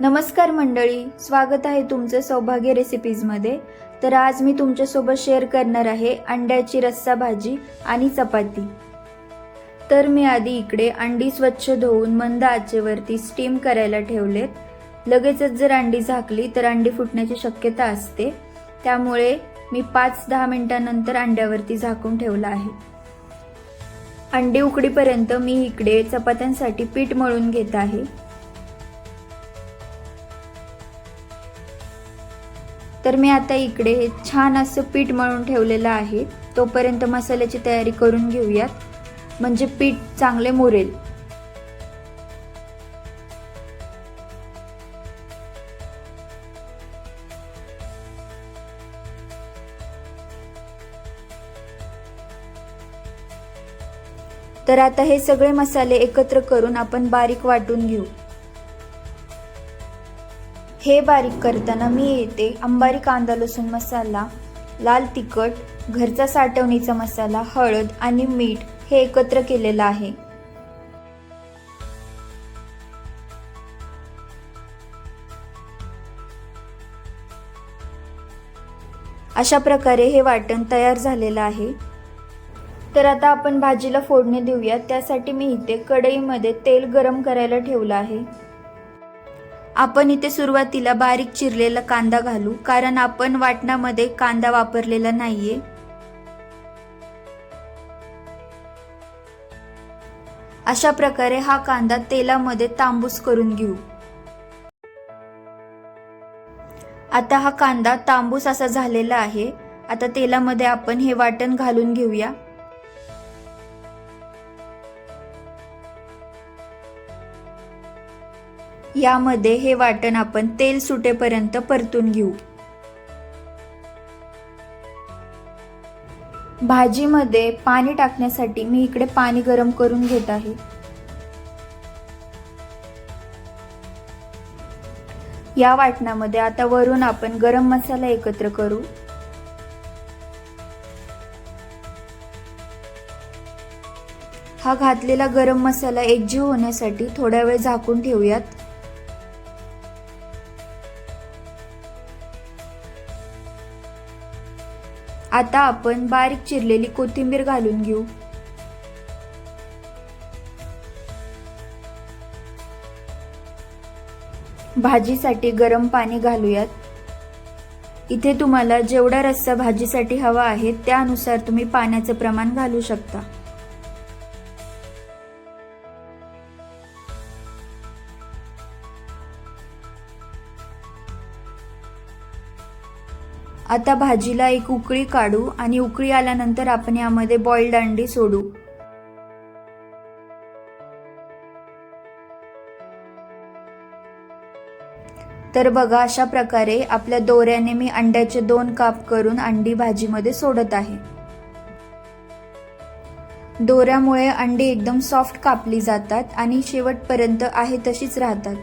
नमस्कार मंडळी स्वागत आहे तुमचं सौभाग्य रेसिपीजमध्ये तर आज मी तुमच्यासोबत शेअर करणार आहे अंड्याची रस्सा भाजी आणि चपाती. तर मी आधी इकडे अंडी स्वच्छ धुवून मंद आचेवरती स्टीम करायला ठेवलेत. लगेचच जर अंडी झाकली तर अंडी फुटण्याची शक्यता असते. त्यामुळे मी पाच दहा मिनिटांनंतर अंड्यावरती झाकून ठेवलं आहे. अंडी उकडीपर्यंत मी इकडे चपात्यांसाठी पीठ मळून घेत आहे. तर मी आता इकडे हे छान असं पीठ मळून ठेवलेलं आहे. तोपर्यंत मसाल्याची तयारी करून घेऊयात. म्हणजे पीठ चांगले मुरेल. तर आता हे सगळे मसाले एकत्र करून आपण बारीक वाटून घेऊ. हे बारीक करताना मी येते. अंबारी कांदा लसूण मसाला लाल तिखट घरचा साठवणीचा मसाला हळद आणि मीठ हे एकत्र केलेलं आहे. अशा प्रकारे हे वाटण तयार झालेलं आहे. तर आता आपण भाजीला फोडणी देऊया. त्यासाठी मी इथे कढईमध्ये तेल गरम करायला ठेवलं आहे. आपण इथे सुरुवातीला बारीक चिरलेला कांदा घालू कारण आपण वाटणामध्ये कांदा वापरलेला नाहीये. अशा प्रकारे हा कांदा तेलामध्ये तांबूस करून घेऊ. आता हा कांदा तांबूस असा झालेला आहे. आता तेलामध्ये आपण हे वाटण घालून घेऊया. यामध्ये हे वाटण आपण तेल सुटेपर्यंत परतून घेऊ. भाजीमध्ये पाणी टाकण्यासाठी मी इकडे पाणी गरम करून घेत आहे. या वाटणामध्ये आता वरून आपण गरम मसाला एकत्र करू. हा घातलेला गरम मसाला एकजीव होण्यासाठी थोडा वेळ झाकून ठेवूयात. आता आपण बारीक चिरलेली कोथिंबीर घालून घेऊ. भाजीसाठी गरम पाणी घालूयात. इथे तुम्हाला जेवढा रस्सा भाजीसाठी हवा आहे त्यानुसार तुम्ही पाण्याचं प्रमाण घालू शकता. आता भाजीला एक उकळी काढू आणि उकळी आल्यानंतर आपण यामध्ये बॉइल्ड अंडी सोडू. तर बघा अशा प्रकारे आपल्या दोऱ्याने मी अंड्याचे दोन काप करून अंडी भाजीमध्ये सोडत आहे. दोऱ्यामुळे अंडी एकदम सॉफ्ट कापली जातात आणि शेवटपर्यंत आहे तशीच राहतात.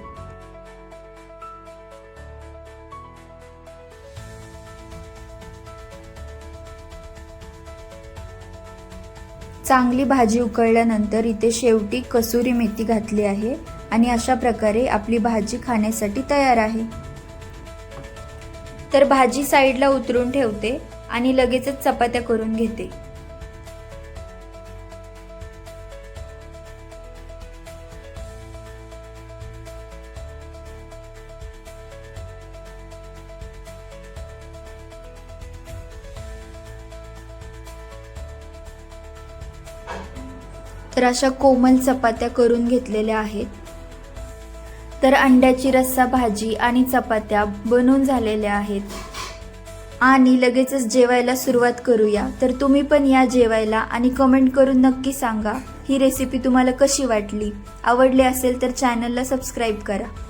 चांगली भाजी उकळल्यानंतर इथे शेवटी कसुरी मेथी घातली आहे आणि अशा प्रकारे आपली भाजी खाण्यासाठी तयार आहे. तर भाजी साईडला उतरून ठेवते आणि लगेचच चपात्या करून घेते. तर अशा कोमल चपात्या करून घेतलेल्या आहेत. तर अंड्याची रस्सा भाजी आणि चपात्या बनून झालेल्या आहेत. आणि लगेचच जेवायला सुरुवात करूया. तर तुम्ही पण या जेवायला आणि कमेंट करून नक्की सांगा. ही रेसिपी तुम्हाला कशी वाटली? आवडली असेल तर चॅनलला सबस्क्राईब करा.